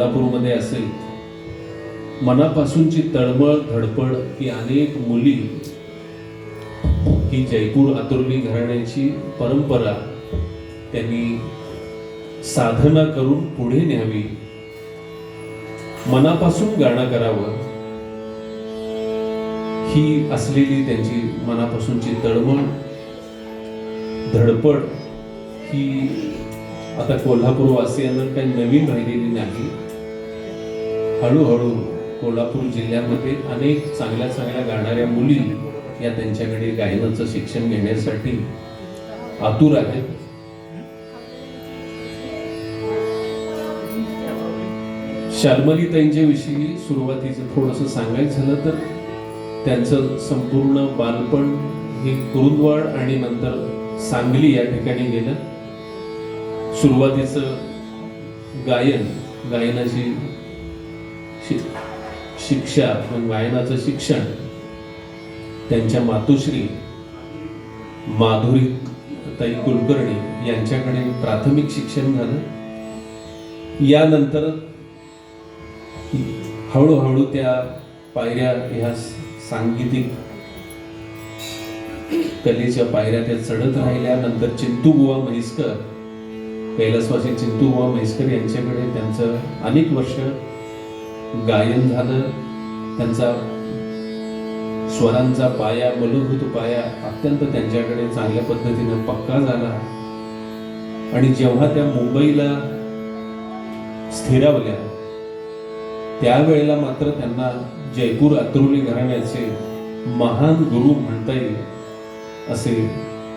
कोल्हापूरमध्ये असेल. मनापासूनची तळमळ धडपड की अनेक मुली ही जयपूर आतुर्ली घराण्याची परंपरा त्यांनी साधना करून पुढे न्यावी. मनापासून गाणं करावं. ही असलेली त्यांची मनापासूनची तळमळ धडपड ही आता कोल्हापूरवासियांना काही नवीन राहिलेली नाही. हळूहळू कोल्हापूर जिल्ह्यामध्ये अनेक चांगल्या चांगल्या गाणाऱ्या मुली या त्यांच्याकडे गायनाचं शिक्षण घेण्यासाठी आतुर आहेत. शाल्मलीताईंच्या त्यांच्याविषयी सुरुवातीचं थोडंसं सांगायचं झालं तर त्यांचं संपूर्ण बालपण हे कुरुंदवाड आणि नंतर सांगली या ठिकाणी गेलं. सुरुवातीचं गायन गायनाची शि- शिक्षा पण गायनाचं शिक्षण. त्यांच्या मातोश्री माधुरी ताई कुलकर्णी यांच्याकडे प्राथमिक शिक्षण झालं. यानंतर हळूहळू त्या पायऱ्या ह्या सांगीतिक कलेच्या पायऱ्या त्या चढत राहिल्या. नंतर चिंतू म्हैसकर कैलासवासी चिंतूबुवा म्हैसकर यांच्याकडे त्यांचं अनेक वर्ष गायन झालं त्यांचा स्वरांचा पाया मूलभूत पाया अत्यंत त्यांच्याकडे चांगल्या पद्धतीनं पक्का झाला. आणि जेव्हा त्या मुंबईला स्थिरावल्या त्यावेळेला मात्र त्यांना जयपूर अत्रोली घराण्याचे महान गुरु म्हणता येईल असे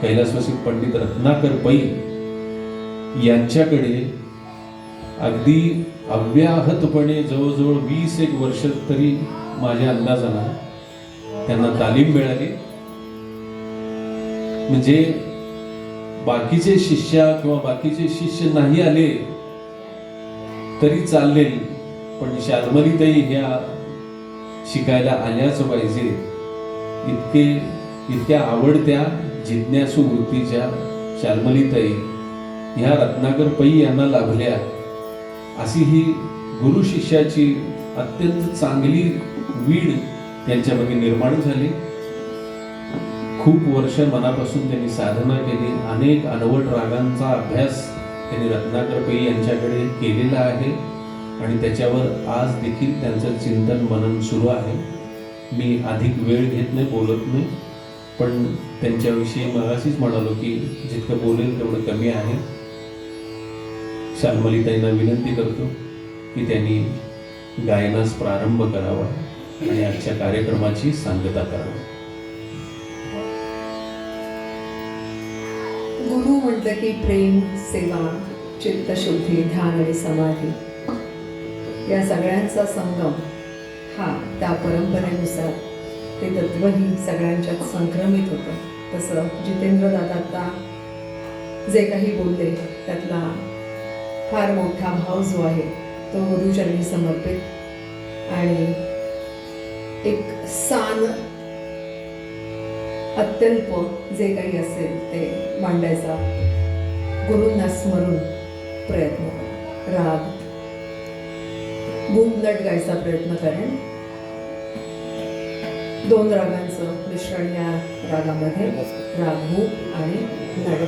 कैलासवासी पंडित रत्नाकर पै यांच्याकडे अगदी अव्याहतपणे जवळजवळ वीस एक वर्ष तरी माझ्या अंदाजानं त्यांना तालीम मिळाली. म्हणजे बाकीचे शिष्या किंवा बाकीचे शिष्य नाही आले तरी चाललेल पण शाल्मलीताई ह्या शिकायला आल्याच पाहिजे. इतके इतक्या आवडत्या जिज्ञासू वृत्तीच्या शाल्मलीताई ह्या रत्नाकर पै यांना लाभल्या अशी ही गुरु शिष्याची अत्यंत चांगली वीड त्यांच्यामध्ये निर्माण झाली. खूप वर्ष मनापासून त्यांनी साधना केली. अनेक अनवट रागांचा अभ्यास त्यांनी रत्नाकर पै यांच्याकडे केलेला आहे. आणि त्याच्यावर आज देखील त्यांचं चिंतन मनन सुरू आहे. मी अधिक वेळ घेत नाही बोलत नाही. पण त्यांच्याविषयी मगाशीच म्हणालो की जितकं बोलेल तेवढं कमी आहे. शाल्मलीताईंना विनंती करतो की त्यांनी गायनास प्रारंभ करावा आणि आजच्या कार्यक्रमाची सांगता करावी. गुरु म्हटलं की प्रेम सेवा चित्तशुद्धी ध्यान आणि समाधी या सगळ्यांचा संगम हा त्या परंपरेनुसार ते तत्वही सगळ्यांच्यात संक्रमित होतं. तसं जितेंद्र दादा आता जे काही बोलले त्यातला फार मोठा भाव जो आहे तो गुरुचरणी समर्पित. आणि एक सान अत्यल्प जे काही असेल ते मांडायचा गुरूंना स्मरून प्रयत्न करा. राग. बुमलट गायचा प्रयत्न करेन दोन रागांचं मिश्रण या रागामध्ये. राग भूप आणि नड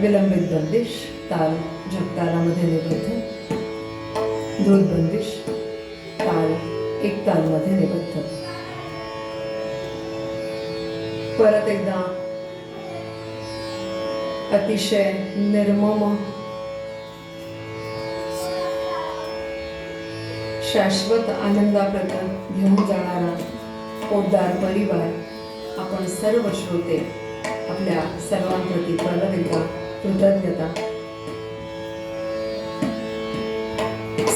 विलंबित बंदिश ताल जगतालामध्ये निबद्ध हो। द्रुत बंदिश ताल एक तालमध्ये निबद्ध हो। परत एकदा अतिशय निर्मम शाश्वत आनंदाप्रत घेऊन जाणारा पोटदार परिवार आपण सर्व श्रोते आपल्या सर्वांप्रती परत एकदा कृतज्ञता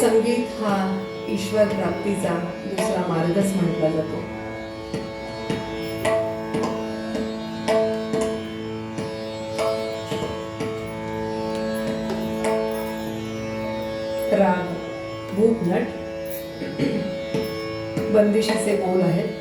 संगीत हा ईश्वर प्राप्तीचा दुसरा मार्गच म्हटला जातो. राग भूप नट बंदिशीचे बोल आहेत.